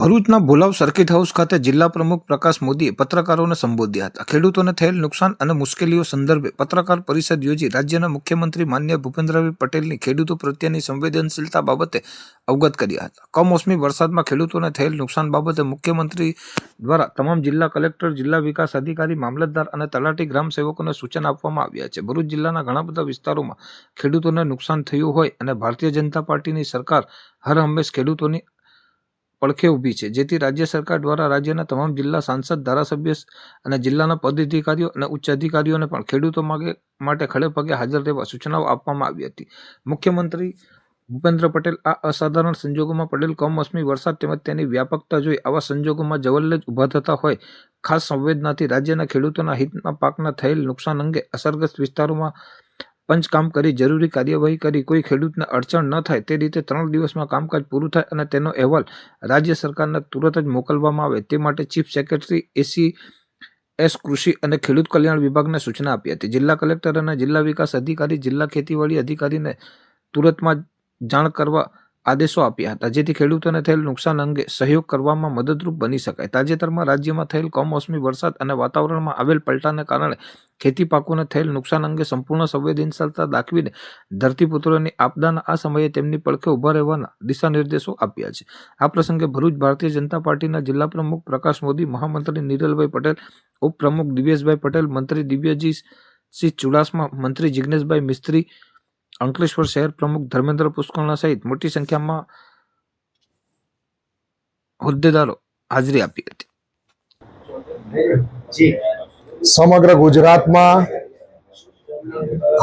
ભરૂચના Bholav circuit house ખાતે જિલ્લા પ્રમુખ પ્રકાશ મોદીએ પત્રકારોને સંબોધ્યા હતા. ખેડૂતોને થયેલ નુકસાન અને મુશ્કેલીઓ સંદર્ભે પત્રકાર પરિષદ યોજી રાજ્યના મુખ્યમંત્રી માન્ય ભૂપેન્દ્રભાઈ પટેલની ખેડૂતો પ્રત્યેની સંવેદનશીલતા બાબતે અવગત કર્યા હતા. કમોસમી વરસાદમાં ખેડૂતોને થયેલ નુકસાન બાબતે મુખ્યમંત્રી દ્વારા તમામ જિલ્લા કલેક્ટર, જિલ્લા વિકાસ અધિકારી, મામલતદાર અને તલાટી ગ્રામ સેવકોને સૂચન આપવામાં આવ્યા છે. ભરૂચ જિલ્લાના ઘણા બધા વિસ્તારોમાં ખેડૂતોને નુકસાન થયું હોય અને ભારતીય જનતા પાર્ટીની સરકાર હર હંમેશ ખેડૂતોની પડખે ઊભી છે, જેથી રાજ્ય સરકાર દ્વારા રાજ્યના તમામ જિલ્લા સાંસદ, ધારાસભ્ય અને જિલ્લાના પદાધિકારીઓ અને ઉચ્ચ અધિકારીઓને પણ ખેડૂતો માટે ખડે પગે હાજર રહેવા સૂચનાઓ આપવામાં આવી હતી. મુખ્યમંત્રી ભૂપેન્દ્ર પટેલ આ અસાધારણ સંજોગોમાં પડેલ કમોસમી વરસાદ તેમજ તેની વ્યાપકતા જોઈ આવા સંજોગોમાં જવલ્લે જ ઊભા થતા હોય, ખાસ સંવેદનાથી રાજ્યના ખેડૂતોના હિતના પાકના થયેલ નુકસાન અંગે અસરગ્રસ્ત વિસ્તારોમાં પંચકામ કરી, જરૂરી કાર્યવાહી કરી, કોઈ ખેડૂતને અડચણ ન થાય, તે રીતે ત્રણ દિવસમાં કામકાજ પૂરું થાય અને તેનો અહેવાલ રાજ્ય સરકારને તુરત જ મોકલવામાં આવે. તે માટે ચીફ સેક્રેટરી એસી એસ કૃષિ અને ખેડૂત કલ્યાણ વિભાગને સૂચના આપી હતી. જિલ્લા કલેક્ટર અને જિલ્લા વિકાસ અધિકારી, જિલ્લા ખેતીવાડી અધિકારીને તુરંતમાં જાણ કરવા આદેશો આપ્યા હતા, જેથી ખેડૂતોને થયેલ નુકસાન અંગે સહયોગ કરવામાં મદદરૂપ બની શકાય. તાજેતરમાં રાજ્યમાં થયેલ કમોસમી વરસાદ અને વાતાવરણમાં આવેલ પલટાને કારણે ખેતી પાકોને થયેલ નુકસાન અંગે સંપૂર્ણ સંવેદનશીલતા દાખવીને ધરતીપુત્રોની આપદાના આ સમયે તેમની પડખે ઊભા રહેવાના દિશા નિર્દેશો આપ્યા છે. આ પ્રસંગે ભરૂચ ભારતીય જનતા પાર્ટીના જિલ્લા પ્રમુખ પ્રકાશ મોદી, મહામંત્રી નિરલભાઈ પટેલ, ઉપપ્રમુખ દિવ્યેશભાઈ પટેલ, મંત્રી દિવ્યજી સિંહ ચુડાસમા, મંત્રી જિજ્ઞેશભાઈ મિસ્ત્રી અંકલેશ્વર શહેર પ્રમુખ ધર્મેન્દ્ર પુષ્કળના સહિત મોટી સંખ્યામાં હોદ્દેદારો હાજરી આપી હતી. સમગ્ર ગુજરાતમાં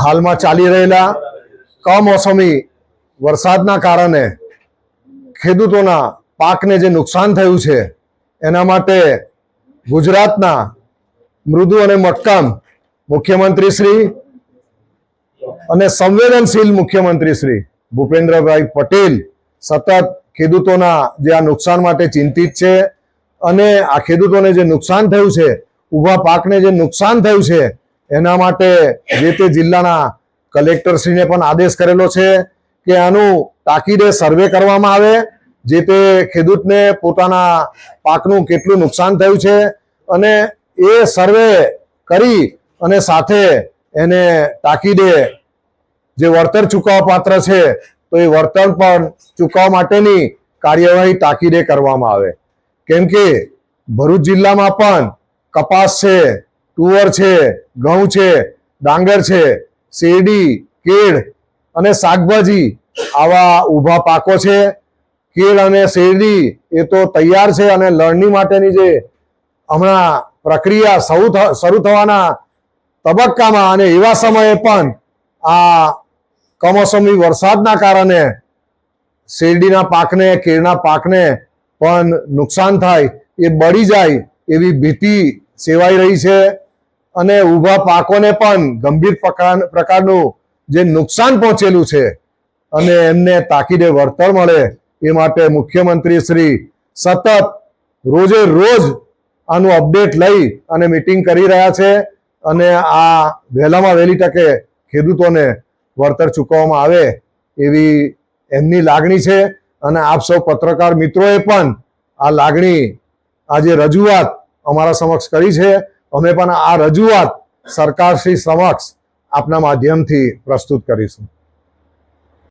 હાલમાં ચાલી રહેલા કમોસમી વરસાદના કારણે ખેડૂતોના પાકને જે નુકસાન થયું છે, એના માટે ગુજરાતના મૃદુ અને મક્કમ મુખ્યમંત્રી શ્રી અને સંવેદનશીલ મુખ્યમંત્રી શ્રી ભૂપેન્દ્રભાઈ પટેલ સતત ખેડૂતોના જે આ નુકસાન માટે ચિંતિત છે અને આ ખેડૂતોને જે નુકસાન થયું છે, ઊભા પાકને જે નુકસાન થયું છે, એના માટે જે તે જિલ્લાના કલેક્ટરશ્રીને પણ આદેશ કરેલો છે કે આનું તાકીદે સર્વે કરવામાં આવે, જે તે ખેડૂતને પોતાના પાકનું કેટલું નુકસાન થયું છે અને એ સર્વે કરી અને સાથે એને તાકીદે જે વળતર ચૂકવવા પાત્ર છે, તો એ વળતર પણ ચૂકવવા માટેની કાર્યવાહી તાકીદે કરવામાં આવે. કેમ કે ભરૂચ જિલ્લામાં પણ કપાસ છે, તુવર છે, ઘઉં છે, ડાંગર છે, શેરડી, કેળ અને શાકભાજી આવા ઊભા પાકો છે. કેળ અને શેરડી એ તો તૈયાર છે અને લણણી માટેની જે હમણાં પ્રક્રિયા શરૂ શરૂ થવાના તબક્કામાં અને એવા સમયે પણ આ કમોસમી વરસાદના કારણે શેરડીના પાકને, કેળના પાકને પણ નુકસાન થાય, એ બળી જાય એવી ભીતિ સેવાઈ રહી છે અને ઊભા પાકોને પણ ગંભીર પ્રકાર પ્રકારનું જે નુકસાન પહોંચેલું છે અને એમને તાકીદે વળતર મળે એ માટે મુખ્યમંત્રી શ્રી સતત રોજે રોજ આનું અપડેટ લઈ અને મીટિંગ કરી રહ્યા છે અને આ વહેલામાં વહેલી તકે ખેડૂતોને વળતર ચૂકવવામાં આવે એવી એમની લાગણી છે. અને આપ સૌ પત્રકાર મિત્રોએ પણ આ લાગણી, આ જે રજૂઆત અમારા સમક્ષ કરી છે, અમે પણ આ રજૂઆત સરકારશ્રી સમક્ષ આપના માધ્યમથી પ્રસ્તુત કરીશું.